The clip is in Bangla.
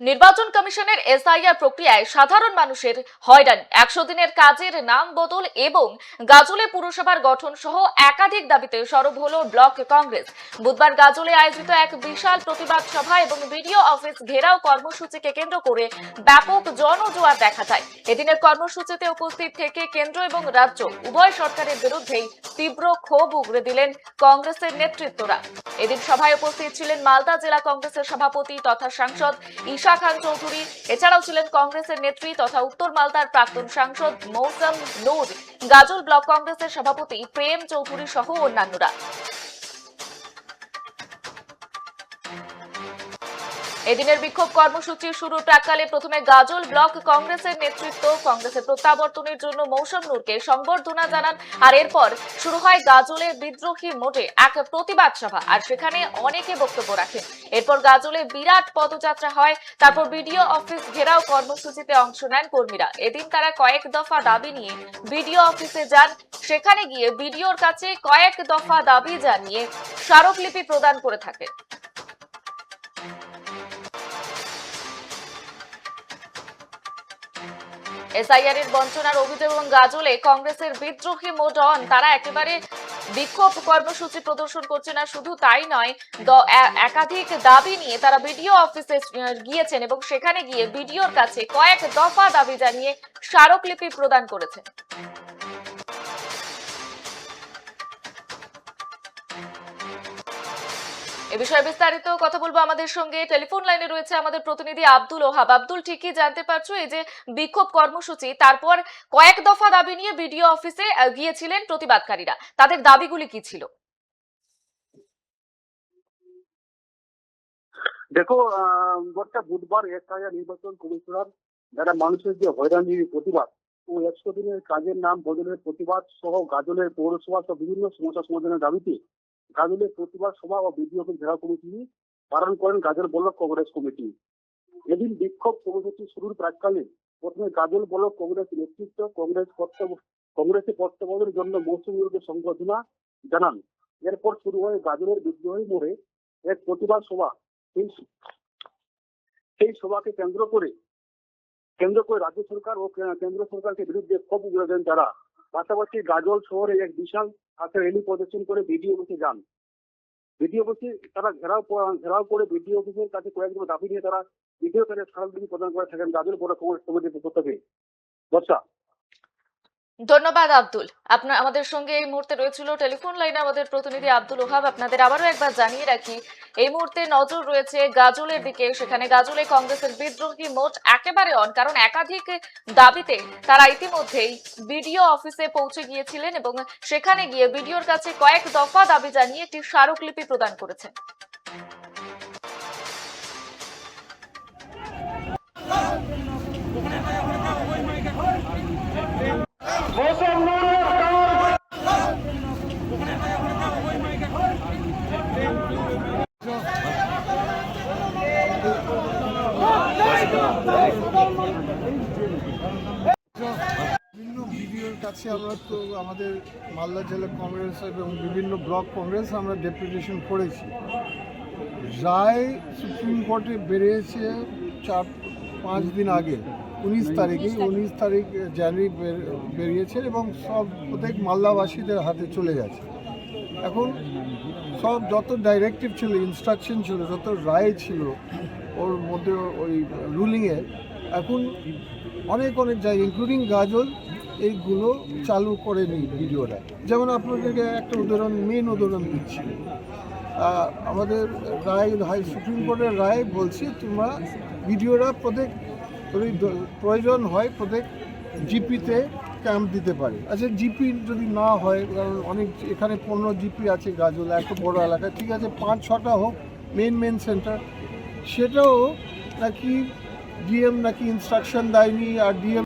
নির্বাচন কমিশনের এসআইআর প্রক্রিয়ায় সাধারণ মানুষের হয়রানি। একশো দিনের কাজের নাম বদল এবং গাজলে পুরসভার গঠন সহ একাধিক দাবিতে সরব হল ব্লক কংগ্রেস। বুধবার গাজলে আয়োজিত এক বিশাল প্রতিবাদ সভা এবং বিডিও অফিস ঘেরাও কর্মসূচিকে কেন্দ্র করে ব্যাপক জনজোয়ার দেখা যায়। এদিনের কর্মসূচিতে উপস্থিত থেকে কেন্দ্র এবং রাজ্য উভয় সরকারের বিরুদ্ধেই তীব্র ক্ষোভ উগরে দিলেন কংগ্রেসের নেতৃত্বরা। এদিন সভায় উপস্থিত ছিলেন মালদা জেলা কংগ্রেসের সভাপতি তথা সাংসদ ঈশা খান চৌধুরী। এছাড়াও ছিলেন কংগ্রেসের নেত্রী তথা উত্তর মালদার প্রাক্তন সাংসদ মৌসম নূর। গাজল ব্লক কংগ্রেসের সভাপতি প্রেম চৌধুরী সহ অন্যান্যরা। এদিনের বিক্ষোভ কর্মসূচি শুরু প্রাককালে প্রথমে গাজল ব্লক কংগ্রেসের নেতৃত্ব, কংগ্রেসের প্রত্যাবর্তনের জন্য মৌসুম নূরকে সংবর্ধনা জানান, আর এরপর শুরু হয় গাজলের বিদ্রোহী মোটে এক প্রতিবাদ সভা, আর সেখানে অনেকে বক্তব্য রাখেন। এরপর গাজলে বিরাট পদযাত্রা হয়, তারপর বিডিও অফিস ঘেরাও কর্মসূচিতে অংশ নেন কর্মীরা। এদিন তারা কয়েক দফা দাবি নিয়ে বিডিও অফিসে যান, সেখানে গিয়ে বিডিওর কাছে কয়েক দফা দাবি জানিয়ে স্মারকলিপি প্রদান করে থাকে এসআইআর এর বঞ্চনার অভিযোগ এবং গাজলে কংগ্রেসের বিদ্রোহী মোড অন। তারা একেবারে বিক্ষোভ কর্মসূচি প্রদর্শন করছে না, শুধু তাই নয় একাধিক দাবি নিয়ে তারা বিডিও অফিসে গিয়েছেন এবং সেখানে গিয়ে বিডিওর কাছে কয়েক দফা দাবি জানিয়ে স্মারকলিপি প্রদান করেছেন। বিষয়ে বিস্তারিত কথা বলব আমাদের সঙ্গে। টেলিফোন লাইনে রয়েছে আমাদের প্রতিনিধি আব্দুল ওহাব। আব্দুল ঠিকই জানতে পারছ এই যে বিক্ষোভ কর্মসূচি তারপর কয়েক দফা দাবি নিয়ে বিডিও অফিসে গিয়েছিলেন প্রতিবাদকারীরা। তাদের দাবিগুলি কি ছিল? দেখো আহ, গত বুধবার এসআইআর নির্বাচন কমিশনার যারা মানুষের যে হয়রানির প্রতিবাদ ও একশো দিনের কাজের নাম বদলের প্রতিবাদ সহ গাজলের পৌরসভা সহ বিভিন্ন সমস্যা সমাধানের দাবিতে গাজলের প্রতিবাদ সভা ও বিডিও ঘেরাও কমিটি পালন করেন গাজল ব্লক কংগ্রেস কমিটি। এদিন বিক্ষোভ কর্মসূচি শুরুর প্রাককালে প্রথমে গাজল ব্লক কংগ্রেস নেতৃত্ব কংগ্রেস কর্তব্য কংগ্রেসের কর্তব্যের জন্য মৌসুমীকে সংবর্ধনা জানান। এরপর শুরু হয় গাজলের বিদ্রোহী মোড়ে এক প্রতিবাদ সভা। সেই সভাকে কেন্দ্র করে কেন্দ্র করে রাজ্য সরকার ও কেন্দ্র সরকারকে বিরুদ্ধে ক্ষোভ উগড়ে দেন তারা পাশাপাশি গাজল শহরে এক বিশাল আকার রেলি প্রদর্শন করে বিডিও অফিসে যান। বিডিও অফিসে তারা ঘেরাও ঘেরাও করে বিডিও অফিসের কাছে কয়েকজন দাবি নিয়ে তারা বিডিও কাছে সারাদিন প্রদান করে থাকেন গাজল বড় কংগ্রেস কমিটির পক্ষ থেকে বর্ষা ধন্যবাদ, আব্দুল। আপনার আমাদের সঙ্গে এই মুহূর্তে রয়েছিল টেলিফোন লাইনে আমাদের প্রতিনিধি আব্দুল ওহাব। আপনাদের আবারও একবার জানিয়ে রাখি, এই মুহূর্তে নজর রয়েছে গাজলের দিকে। সেখানে গাজলে কংগ্রেসের বিদ্রোহী মোট একেবারে অন, কারণ একাধিক দাবিতে তারা ইতিমধ্যেই বিডিও অফিসে পৌঁছে গিয়েছিলেন এবং সেখানে গিয়ে বিডিওর কাছে কয়েক দফা দাবি জানিয়ে একটি স্মারকলিপি প্রদান করেছেন বিভিন্ন ভিডিওর কাছে আমরা তো আমাদের মালদা জেলা কংগ্রেস এবং বিভিন্ন ব্লক কংগ্রেস আমরা ডেপুটেশন করেছি। রায় সুপ্রিম কোর্টে বেরিয়েছে চার পাঁচ দিন আগে উনিশ তারিখে উনিশ তারিখ। জানুয়ারি বেরিয়েছে এবং সব প্রত্যেক মালদাবাসীদের হাতে চলে গেছে। এখন সব যত ডাইরেক্টিভ ছিল ইনস্ট্রাকশন ছিল যত রায় ছিল ওর মধ্যে ওই রুলিংয়ে এখন অনেক অনেক জায়গায় ইনক্লুডিং গাজল এইগুলো চালু করেনি ভিডিওটা যেমন আপনাদেরকে একটা উদাহরণ মেন উদাহরণ দিচ্ছি। আমাদের রায়, হাই সুপ্রিম কোর্টের রায় বলছে, তোমরা ভিডিওরা প্রত্যেক প্রয়োজন হয় প্রত্যেক জিপিতে ক্যাম্প দিতে পারে। আচ্ছা জিপি যদি না হয়, কারণ অনেক, এখানে পনেরো জিপি আছে, গাজল এত বড় এলাকা, ঠিক আছে, পাঁচ, ছটা হোক মেন মেন সেন্টার সেটাও নাকি ডিএম নাকি ইনস্ট্রাকশন দেয়নি, আর ডিএম